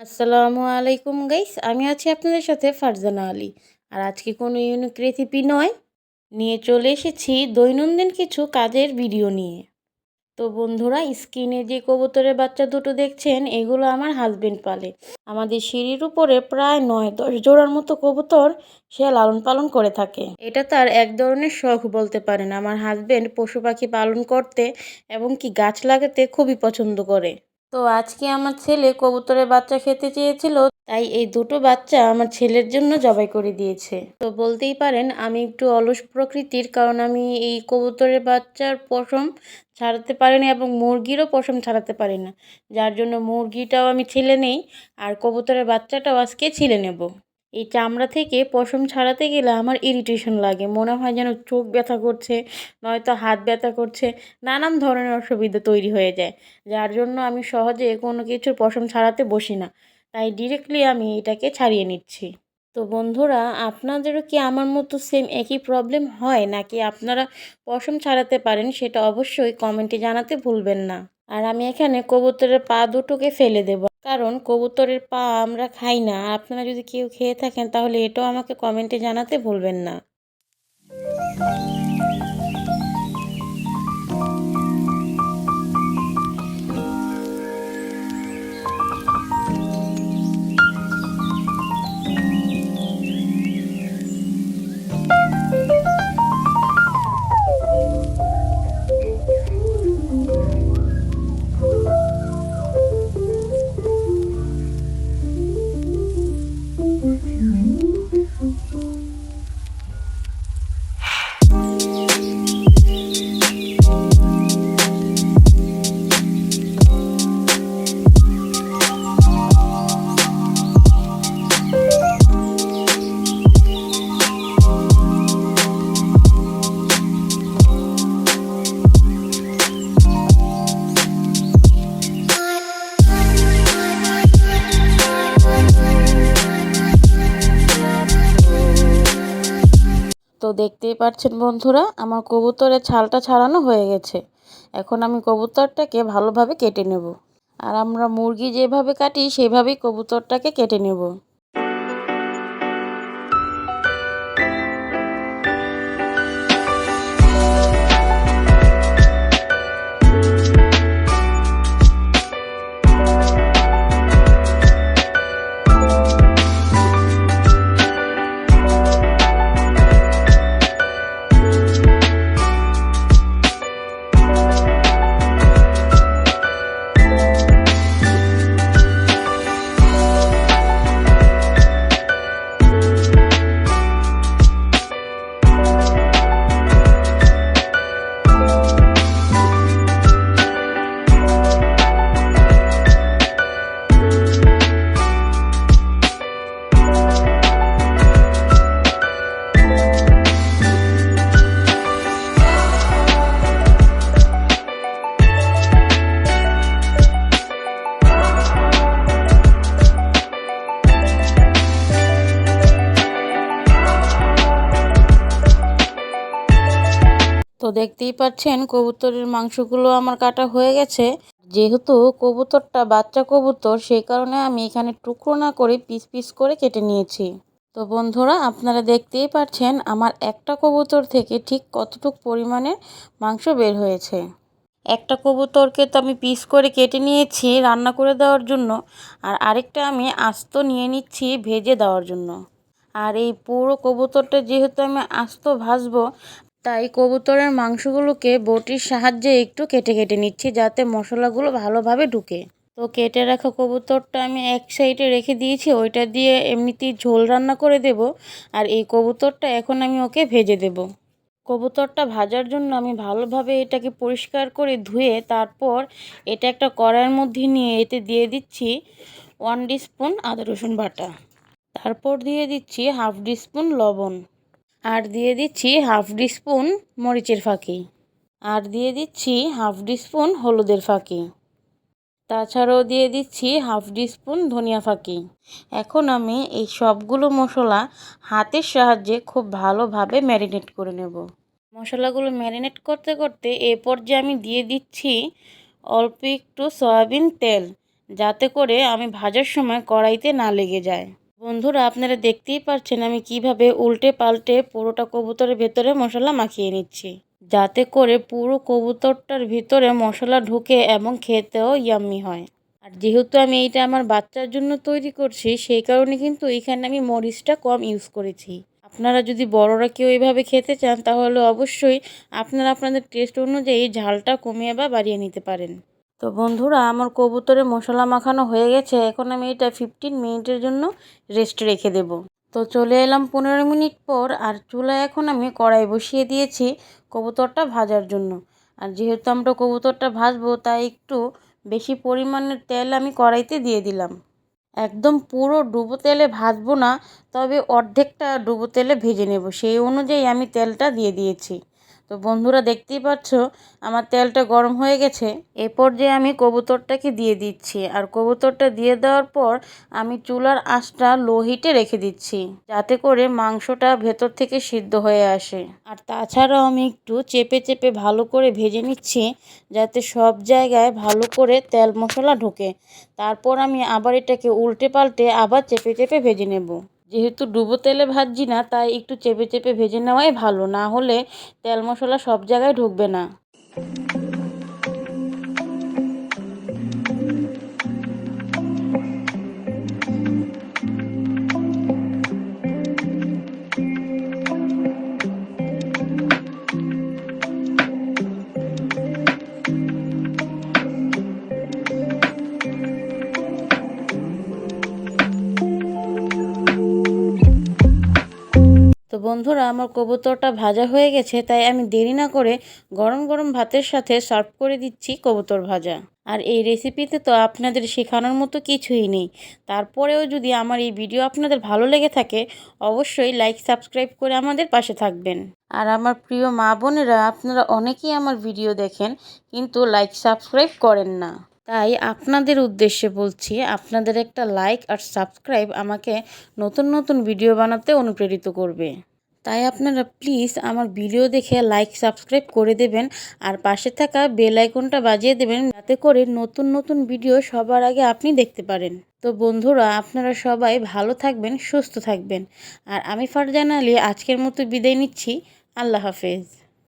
আসসালামু আলাইকুম গাইস, আমি আছি আপনাদের সাথে ফারজানা আলী। আর আজকে কোনো ইউনিক রেসিপি নয়, নিয়ে চলে এসেছি দৈনন্দিন কিছু কাজের ভিডিও নিয়ে। তো বন্ধুরা স্ক্রিনে যে কবুতরের বাচ্চা দুটো দেখছেন, এগুলো আমার হাজবেন্ড পালে। আমাদের সিঁড়ির উপরে প্রায় নয়, দশ জোড়ার মতো কবুতর সে লালন পালন করে থাকে। এটা তার এক ধরনের শখ বলতে পারেন। আমার হাজবেন্ড পশু পাখি পালন করতে এবং কি গাছ লাগাতে খুবই পছন্দ করে। তো আজকে আমার ছেলে কবুতরের বাচ্চা খেতে চেয়েছিল, তাই এই দুটো বাচ্চা আমার ছেলের জন্য জবাই করে দিয়েছে। তো বলতেই পারেন, আমি একটু অলস প্রকৃতির, কারণ আমি এই কবুতরের বাচ্চার পশম ছাড়াতে পারি না এবং মুরগিরও পশম ছাড়াতে পারি না যার জন্য মুরগিটাও আমি ছেলে নেই, আর কবুতরের বাচ্চাটাও আজকে ছেলে নেব। এই চামড়া থেকে পশম ছাড়াতে গেলে আমার ইরিটেশন লাগে। মনে হয় যেন চোখ ব্যথা করছে, নয়তো হাত ব্যথা করছে, নানান ধরনের অসুবিধা তৈরি হয়ে যায়। যার জন্য আমি সহজে কোনো কিছুর পশম ছাড়াতে বসি না। তাই ডিরেক্টলি আমি এটাকে ছাড়িয়ে নিচ্ছি। তো বন্ধুরা, আপনাদেরও কি আমার মতো সেম একই প্রবলেম হয়? নাকি আপনারা পশম ছাড়াতে পারেন সেটা অবশ্যই কমেন্টে জানাতে ভুলবেন না। আর আমি এখানে কবুতরের পা দুটোকে ফেলে দেব। কারণ কবুতরের পা আমরা খাই না। আপনারা যদি কেউ খেয়ে থাকেন তাহলে এটাও আমাকে কমেন্টে জানাতে ভুলবেন না। দেখতেই পাচ্ছেন বন্ধুরা, আমার কবুতরের ছালটা ছাড়ানো হয়ে গেছে। এখন আমি কবুতরটাকে ভালোভাবে কেটে নেব। আর আমরা মুরগি যেভাবে কাটি, সেভাবেই কবুতরটাকে কেটে নেব। তো দেখতেই পাচ্ছেন কবুতরের মাংসগুলো আমার কাটা হয়ে গেছে। যেহেতু কবুতরটা বাচ্চা কবুতর, সেই কারণে আমি এখানে টুকরো না করে পিস পিস করে কেটে নিয়েছি। তো বন্ধুরা, আপনারা দেখতেই পাচ্ছেন আমার একটা কবুতর থেকে ঠিক কতটুক পরিমাণে মাংস বের হয়েছে। একটা কবুতরকে তো আমি পিস করে কেটে নিয়েছি রান্না করে দেওয়ার জন্য, আর আরেকটা আমি আস্ত নিয়ে নিচ্ছি ভেজে দেওয়ার জন্য। আর এই পুরো কবুতরটা যেহেতু আমি আস্ত ভাজবো তাই কবুতরের মাংসগুলোকে বটির সাহায্যে একটু কেটে কেটে নিচ্ছি যাতে মশলাগুলো ভালোভাবে ঢুকে। তো কেটে রাখা কবুতরটা আমি এক সাইডে রেখে দিয়েছি, ওইটা দিয়ে এমনিতেই ঝোল রান্না করে দেব আর এই কবুতরটা এখন আমি ওকে ভেজে দেব। কবুতরটা ভাজার জন্য আমি ভালোভাবে এটাকে পরিষ্কার করে ধুয়ে তারপর এটা একটা কড়াইয়ের মধ্যে নিয়ে এতে দিয়ে দিচ্ছি ওয়ান স্পুন আদা রসুন বাটা। তারপর দিয়ে দিচ্ছি হাফ স্পুন লবণ। আর দিয়ে দিচ্ছি হাফ স্পুন মরিচের ফাঁকি। আর দিয়ে দিচ্ছি হাফ স্পুন হলুদের ফাঁকি। তাছাড়াও দিয়ে দিচ্ছি হাফ স্পুন ধনিয়া ফাঁকি। এখন আমি এই সবগুলো মশলা হাতের সাহায্যে খুব ভালোভাবে ম্যারিনেট করে নেব। মশলাগুলো ম্যারিনেট করতে করতে এ পর্যায়ে আমি দিয়ে দিচ্ছি অল্প একটু সয়াবিন তেল, যাতে করে আমি ভাজার সময় কড়াইতে না লেগে যায়। বন্ধুরা, আপনারা দেখতেই পারছেন আমি কীভাবে উল্টে পাল্টে পুরোটা কবুতরের ভেতরে মশলা মাখিয়ে নিচ্ছি। যাতে করে পুরো কবুতরটার ভিতরে মশলা ঢুকে এবং খেতেও ইয়াম্মি হয়। আর যেহেতু আমি এইটা আমার বাচ্চার জন্য তৈরি করছি, সেই কারণে কিন্তু এখানে আমি মরিচটা কম ইউজ করেছি। আপনারা যদি বড়রা কেউ এইভাবে খেতে চান, তাহলে অবশ্যই আপনারা আপনাদের টেস্ট অনুযায়ী ঝালটা কমিয়ে বা বাড়িয়ে নিতে পারেন। তো বন্ধুরা, আমার কবুতরে মশলা মাখানো হয়ে গেছে। এখন আমি এটা ফিফটিন মিনিটের জন্য রেস্ট রেখে দেব। তো চলে এলাম পনেরো মিনিট পর, আর চুলায় এখন আমি কড়াই বসিয়ে দিয়েছি কবুতরটা ভাজার জন্য। আর যেহেতু আমরা কবুতরটা ভাজবো, তাই একটু বেশি পরিমাণের তেল আমি কড়াইতে দিয়ে দিলাম। একদম পুরো ডুবো তেলে ভাজবো না, তবে অর্ধেকটা ডুবো তেলে ভেজে নেব। সেই অনুযায়ী আমি তেলটা দিয়ে দিয়েছি। তো বন্ধুরা দেখতেই পাচ্ছ আমার তেলটা গরম হয়ে গেছে। এ পর্যায়ে আমি কবুতরটাকে দিয়ে দিচ্ছি। আর কবুতরটা দিয়ে দেওয়ার পর আমি চুলার আঁচটা লো হিটে রেখে দিচ্ছি, যাতে করে মাংসটা ভেতর থেকে সিদ্ধ হয়ে আসে। আর তাছাড়াও আমি একটু চেপে চেপে ভালো করে ভেজে নিচ্ছি, যাতে সব জায়গায় ভালো করে তেল মশলা ঢোকে। তারপর আমি আবার এটাকে উল্টে পাল্টে আবার চেপে চেপে ভেজে নেব। যেহেতু ডুবো তেলে ভাজছি না, তাই একটু চেপে চেপে ভেজে নেওয়াই ভালো। না হলে তেল মশলা সব জায়গায় ঢুকবে না। বন্ধুরা, আমার কবুতরটা ভাজা হয়ে গেছে, তাই আমি দেরি না করে গরম গরম ভাতের সাথে সার্ভ করে দিচ্ছি কবুতর ভাজা। আর এই রেসিপিতে তো আপনাদের শেখানোর মতো কিছুই নেই। তারপরেও যদি আমার এই ভিডিও আপনাদের ভালো লেগে থাকে, অবশ্যই লাইক সাবস্ক্রাইব করে আমাদের পাশে থাকবেন। আর আমার প্রিয় মা বোনেরা, আপনারা অনেকেই আমার ভিডিও দেখেন, কিন্তু লাইক সাবস্ক্রাইব করেন না। তাই আপনাদের উদ্দেশ্যে বলছি, আপনাদের একটা লাইক আর সাবস্ক্রাইব আমাকে নতুন নতুন ভিডিও বানাতে অনুপ্রেরিত করবে। তাই আপনারা প্লিজ আমার ভিডিও দেখে লাইক সাবস্ক্রাইব করে দেবেন আর পাশে থাকা বেল আইকনটা বাজিয়ে দেবেন যাতে করে নতুন নতুন ভিডিও সবার আগে আপনি দেখতে পারেন। তো বন্ধুরা, আপনারা সবাই ভালো থাকবেন, সুস্থ থাকবেন। আর আমি ফারজান আলী, আজকের মতো বিদায় নিচ্ছি। আল্লাহ হাফেজ।